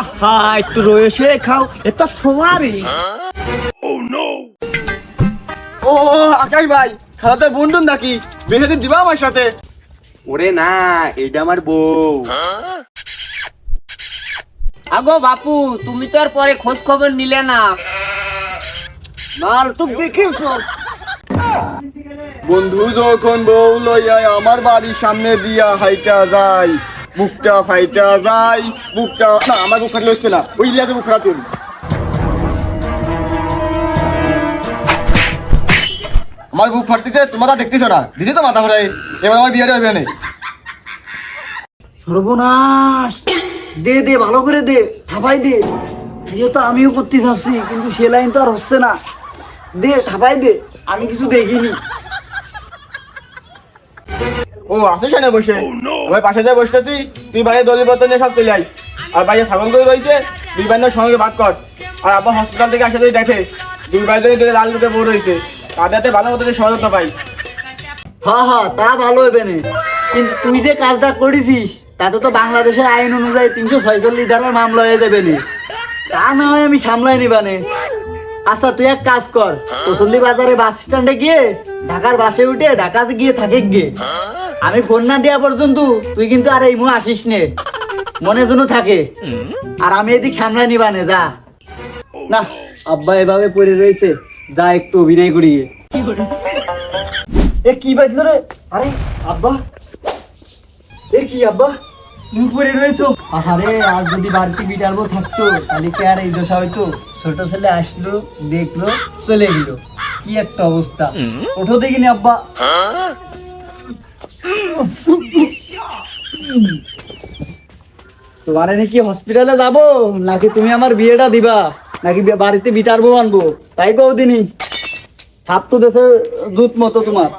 আহা একটু রয়ে শুয়ে খাও এটা তোমারই। ও আকাশ ভাই খেলাতে বন্ধুন নাকি? দিবা আমার সাথে? ওরে না এইটা আমার বউ। আগো বাপু তুমি তো আর পরে খোঁজ খবর নিলে না। মাল টুক দেখেছ বন্ধু যখন বউ লইয়া আমার বাড়ির সামনে দিয়া হাইটা যায়। বুকটা ফাইটা যায় বুকটা না, আমার বুক ফাটলে হচ্ছে না। ওই লিয়াতে বুক ফাটা তুই আমার বুক ফাটতেছে, তোমরা দেখতেছো না। দিছি তো মাথা ফাটাই এবার আমার বিয়েটা হবে না। সর্বনাশ! দে দে, ভালো করে দে ঠাপাই দে। বিয়ে তো আমিও করতে চাচ্ছি, কিন্তু সে লাইন তো আর হচ্ছে না। দে ঠাপাই দে, আমি কিছু দেখিনি। ও আসিস না বসে? আমি পাশে যায় বসতেছি তুই বাইরে দলি বর্তন নিয়ে সব চলে আই আর বাইরে ছাগল করে রয়েছে দুই বাইরের সঙ্গে ভাগ কর। আর আবার হসপিটাল থেকে আসে তুই দেখে দুই বাইরে ধরে লাল রুটে বউ রয়েছে। তাদেরতে ভালো মতো সহযোগিতা পাই। হ্যাঁ হ্যাঁ তা ভালো হবে না। কিন্তু তুই যে কাজটা করেছিস তাতে তো বাংলাদেশের আইন অনুযায়ী তিনশো ছয়চল্লিশ ধারার মামলা হয়ে যাবে নি। তা না হয় আমি সামলাই নিবানে আচ্ছা তুই এক কাজ কর। পছন্দি বাজারে বাস স্ট্যান্ডে গিয়ে ঢাকার বাসে উঠে ঢাকাতে গিয়ে থাকে গিয়ে। আমি ফোন না দেওয়া পর্যন্ত তুই কিন্তু আর এই মুখ আসিস নে। মনে যেন থাকে। আর আমি এদিক সামলাই নিবানে যা। না, আব্বা এভাবে পড়ে রয়েছে। যা একটু অভিনয় করিয়ে। এ, কি বাজলো রে? আরে, আব্বা। এ, কি আব্বা? রয়েছো। আজ যদি বাড়িতে বিটার থাকতো, তাহলে কি আর এই দশা হইতো? ছোট ছেলে আসলো, দেখল, চলে গেল। কি একটা অবস্থা। ওঠো দেখিনি, আব্বা। তোমার নাকি হসপিটালে যাব? নাকি তুমি আমার বিয়েটা দিবা? নাকি বাড়িতে বিটার বউ আনব? তাই কও দিনই হাত তো দেশে দুধ মতো তোমার।